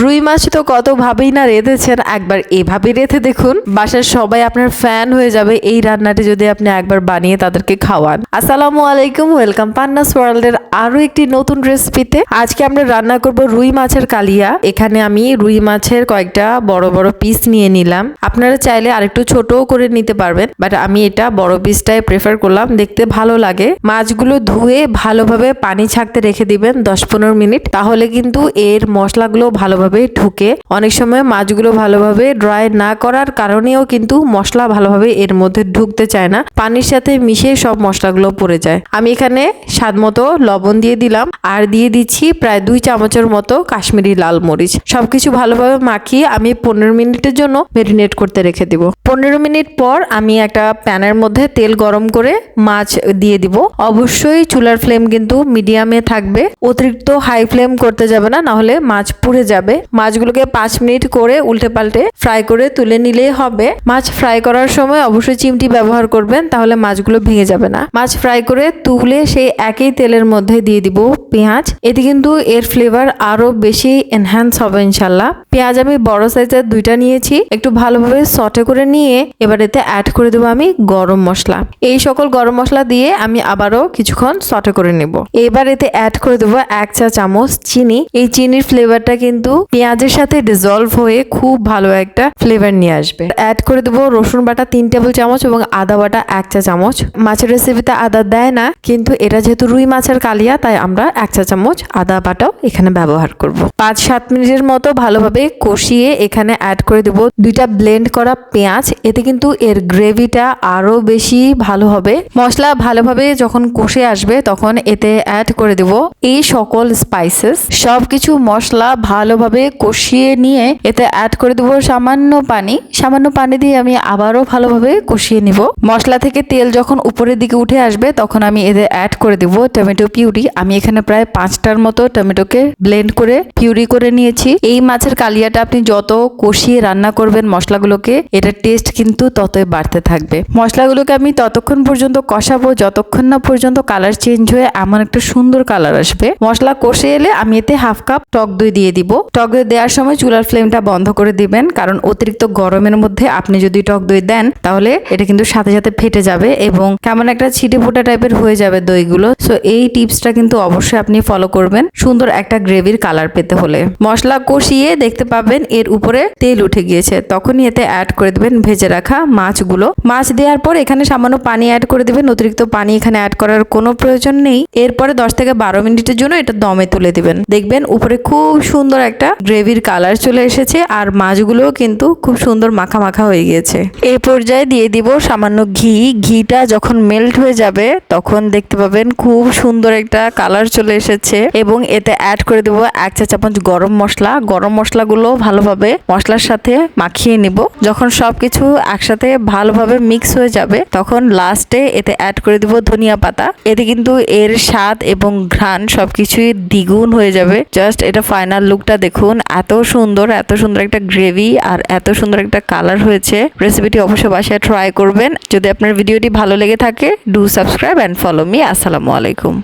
রুই মাছ তো কতভাবেই না রেঁধেছেন, একবার এভাবে রেঁধে দেখুন। বাসার সবাই আপনার ফ্যান হয়ে যাবে এই রান্নাটি যদি আপনি একবার বানিয়ে তাদেরকে খাওয়ান। আসসালামু আলাইকুম ওয়েলকাম পান্নাস ওয়ার্ল্ডের আরও একটি নতুন রেসিপিতে আজকে আমরা রান্না করব রুই মাছের কালিয়া। এখানে আমি রুই মাছের কয়েকটা বড় বড় পিস নিয়ে নিলাম। আপনারা চাইলে আরেকটু ছোটও করে নিতে পারবেন বাট আমি এটা বড় পিসটাই প্রেফার করলাম। দেখতে ভালো লাগে। মাছগুলো ধুয়ে ভালোভাবে পানি ছাকতে রেখে দিবেন দশ পনেরো মিনিট। তাহলে কিন্তু এর মশলাগুলো ভালোভাবে ঢুকে। অনেক সময় মাছগুলো ভালোভাবে ড্রাই না করার কারণেও কিন্তু মশলা ভালোভাবে এর মধ্যে ঢুকতে চায় না। পানির সাথে মিশে সব মশলাগুলো পড়ে যায়। আমি এখানে স্বাদ মতো লবণ দিয়ে দিলাম আর দিয়ে দিচ্ছি প্রায় দুই চামচের মতো কাশ্মীরি লাল মরিচ। সবকিছু ভালোভাবে মাখিয়ে আমি পনেরো মিনিটের জন্য মেরিনেট করতে রেখে দিব। পনেরো মিনিট পর আমি একটা প্যানের মধ্যে তেল গরম করে মাছ দিয়ে দিব। অবশ্যই চুলার ফ্লেম কিন্তু মিডিয়ামে থাকবে। অতিরিক্ত হাই ফ্লেম করতে যাবে না, নাহলে মাছ পুড়ে যাবে। মাছগুলোকে পাঁচ মিনিট করে উল্টে পাল্টে ফ্রাই করে তুলে নিলেই হবে। মাছ ফ্রাই করার সময় অবশ্যই চিমটি ব্যবহার করবেন, তাহলে মাছগুলো ভেঙে যাবে না। মাছ ফ্রাই করে তুলে সেই একই তেলের মধ্যে দিয়ে দিব পেঁয়াজ। এতে কিন্তু এর ফ্লেভার আরও বেশি এনহ্যান্স হবে ইনশাল্লাহ। পেঁয়াজ আমি বড় সাইজের দুইটা নিয়েছি, একটু ভালোভাবে সটে করে নিয়ে এবার এতে অ্যাড করে দেবো আমি গরম মশলা। এই সকল গরম মশলা দিয়ে আমি আবারও কিছুক্ষণ সটে করে নেব। এবার এতে অ্যাড করে দেবো এক চা চামচ চিনি। এই চিনির ফ্লেভারটা কিন্তু পেঁয়াজের সাথে ডিজলভ হয়ে খুব ভালো একটা ফ্লেভার নিয়ে আসবে। অ্যাড করে দেবো রসুন বাটা তিন টেবিল চামচ এবং আদা বাটা এক চা চামচ। মাছের রেসিপিতে আদা দেয় না, কিন্তু এটা যেহেতু রুই মাছের কালিয়া, তাই আমরা এক চা চামচ আদা বাটাও এখানে ব্যবহার করব। পাঁচ সাত মিনিটের মতো ভালোভাবে কষিয়ে এখানে অ্যাড করে দেবো দুইটা ব্লেন্ড করা পেঁয়াজ। এতে কিন্তু এর গ্রেভিটা আরও বেশি ভালো হবে। মশলা ভালোভাবে যখন কষে আসবে, তখন এতে অ্যাড করে দেব এই সকল স্পাইসেস সবকিছু মশলা ভালোভাবে কষিয়ে নিয়ে এতে অ্যাড করে দেবো সামান্য পানি। সামান্য পানি দিয়ে আমি আবারও ভালোভাবে কষিয়ে নিব। মশলা থেকে তেল যখন উপরের দিকে উঠে আসবে, তখন আমি এতে অ্যাড করে দেবো টমেটো পিউরি আমি এখানে প্রায় পাঁচটার মতো টমেটোকে ব্লেন্ড করে পিউরি করে নিয়েছি। এই মাছের কালিয়াটা আপনি যত কষিয়ে রান্না করবেন মশলাগুলোকে এটার টেস্ট কিন্তু ততই বাড়তে থাকবে। মশলাগুলোকে আমি ততক্ষণ পর্যন্ত কষাবো। যতক্ষণ না পর্যন্ত কালার চেঞ্জ হয়ে এমন একটা সুন্দর কালার আসবে। মশলা কষে এলে আমি এতে হাফ কাপ টক দই দিয়ে দিব। টক দই দেওয়ার সময় চুলার ফ্লেমটা বন্ধ করে দিবেন। কারণ অতিরিক্ত গরমের মধ্যে আপনি যদি টক দই দেন, তাহলে এটা কিন্তু সাথে সাথে ফেটে যাবে এবং কেমন একটা ছিটে ফোটা টাইপের হয়ে যাবে দইগুলো। সো এই টিপসটা কিন্তু অবশ্যই আপনি ফলো করবেন সুন্দর একটা গ্রেভির কালার পেতে হলে। মশলা কষিয়ে দেখতে পাবেন এর উপরে তেল উঠে গিয়েছে। তখনই এতে অ্যাড করে দেবেন ভেজে রাখা মাছগুলো। মাছ দেওয়ার পর এখানে সামান্য পানি অ্যাড করে দেবেন। অতিরিক্ত পানি এখানে অ্যাড করার কোনো প্রয়োজন নেই। এরপরে দশ থেকে বারো মিনিটের জন্য এটা দমে তুলে দিবেন। দেখবেন উপরে খুব সুন্দর একটা গ্রেভির কালার চলে এসেছে আর মাছগুলোও কিন্তু খুব সুন্দর মাখা মাখা হয়ে গিয়েছে। এই পর্যায়ে দিয়ে দিব সামান্য ঘি। ঘিটা যখন মেল্ট হয়ে যাবে, তখন দেখতে পাবেন খুব সুন্দর একটা কালার চলে এসেছে এবং এতে অ্যাড করে দেবো এক চা চামচ গরম মশলা। গরম মশলাগুলো ভালোভাবে মশলার সাথে মাখিয়ে নিব। যখন সবকিছু একসাথে ভালোভাবে মিক্স হয়ে যাবে, তখন লাস্টে এতে অ্যাড করে দিব ধনিয়া পাতা। এতে কিন্তু এর স্বাদ এবং ঘ্রাণ সবকিছুই দ্বিগুণ হয়ে যাবে। জাস্ট এটা ফাইনাল লুকটা দেখুন। এত সুন্দর এত সুন্দর একটা গ্রেভি আর এত সুন্দর একটা কালার হয়েছে। রেসিপিটি অবশ্যই বাসায় ট্রাই করবেন। যদি আপনার ভিডিওটি ভালো লেগে থাকে do subscribe and follow me আসসালামু আলাইকুম।